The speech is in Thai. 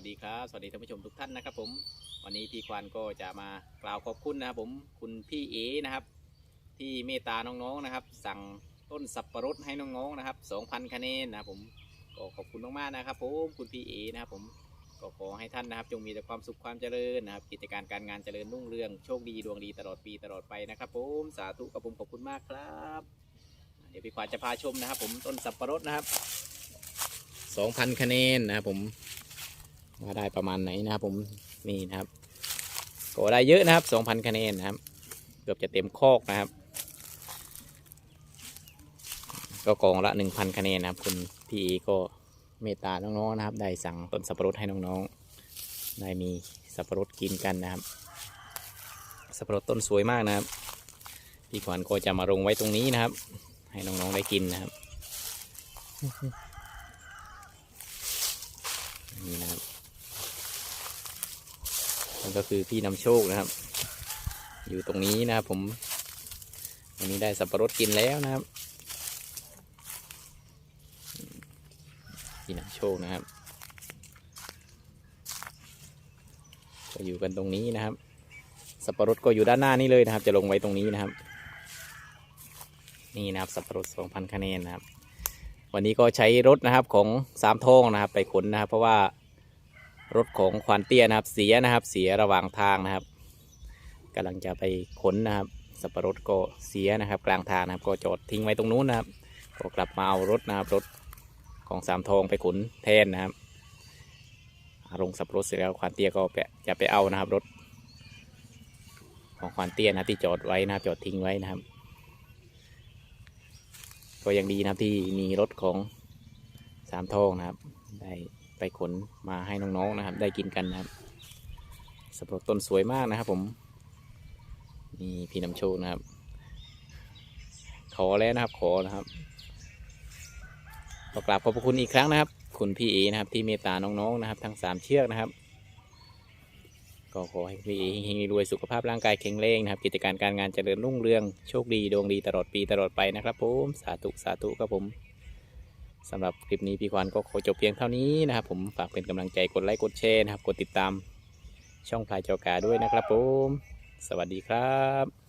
วัสดีครับ สวัสดีท่านผู้ชมทุกท่านนะครับ ผม วันนี้พี่ควานก็จะมากล่าวขอบคุณนะครับ ผมคุณพี่เอนะครับ ที่เมตตาน้องๆนะครับ สั่งต้นสับปะรดให้น้องๆนะครับ 2,000คะแนนนะครับผมก็ขอบคุณมากๆนะครับ ผมคุณพี่เอนะครับผมก็ขอให้ท่านนะครับ จงมีแต่ความสุขความเจริญนะครับ กิจการการงานเจริญรุ่งเรืองโชคดีดวงดีตลอดปีตลอดไปนะครับ ผมสาธุกับผมขอบคุณมากครับ เดี๋ยวพี่ควานจะพาชมนะครับ ผมต้นสับปะรดนะครับสองพันคะแนนนะครับผม ว่าได้ประมาณไหนนะครับผมนี่นะครับก็ได้เยอะนะครับสองพันคะแนนนะครับ เกือบจะเต็มคอกนะครับ ก็กองละหนึ่งพันคะแนนนะครับ คุณพี่ก็เมตตาน้องๆนะครับ ได้สั่งต้นสับปะรดให้น้องๆ ได้มีสับปะรดกินกันนะครับ สับปะรดต้นสวยมากนะครับ พี่ขวัญก็จะมาลงไว้ตรงนี้นะครับ ให้น้องๆได้กินนะครับ นี่นะครับ นั่นก็คือพี่นำโชคนะครับ อยู่ตรงนี้นะครับผมวันนี้ได้สับปะรดกินแล้วนะครับ พี่นำโชคนะครับก็อยู่กันตรงนี้นะครับ สับปะรดก็อยู่ด้านหน้านี่เลยนะครับ จะลงไว้ตรงนี้นะครับ นี่นะครับสับปะรด2,000คะแนนนะครับ วันนี้ก็ใช้รถนะครับของสามทองนะครับ ไปขนนะครับ เพราะว่า รถของควานเตี้ยนะครับ เสียนะครับ เสียระหว่างทางนะครับกำลังจะไปขนนะครับ สับปะรดก็เสียนะครับ กลางทางนะครับ ก็จอดทิ้งไว้ตรงนู้นนะครับ ก็กลับมาเอารถนะครับ รถของสามทองไปขนแทนนะครับลงสับปะรดเสร็จแล้วควานเตี้ยก็จะไปเอานะครับรถ ของควานเตี้ยนะที่จอดไว้นะครับ จอดทิ้งไว้นะครับ ก็ยังดีนะครับที่มีรถของสามทองนะครับได้ ไปขนมาให้น้องๆนะครับ ได้กินกันนะครับสับปะรดต้นสวยมากนะครับ ผมนี่พี่นำโชคนะครับ ขอแล้วนะครับขอนะครับขอกราบขอบพระคุณอีกครั้งนะครับ คุณพี่เอนะครับ ที่เมตตาน้องๆนะครับ ทั้งสามเชือกนะครับ ก็ขอให้พี่เอเฮงๆรวยสุขภาพร่างกายแข็งแรงนะครับ กิจการการงานเจริญรุ่งเรืองโชคดีดวงดีตลอดปีตลอดไปนะครับผมสาธุสาธุครับผม สำหรับคลิปนี้พี่ควานก็ขอจบเพียงเท่านี้นะครับ ผมฝากเป็นกำลังใจกดไลค์กดแชร์นะครับ กดติดตามช่องพลายจอกาด้วยนะครับผม สวัสดีครับ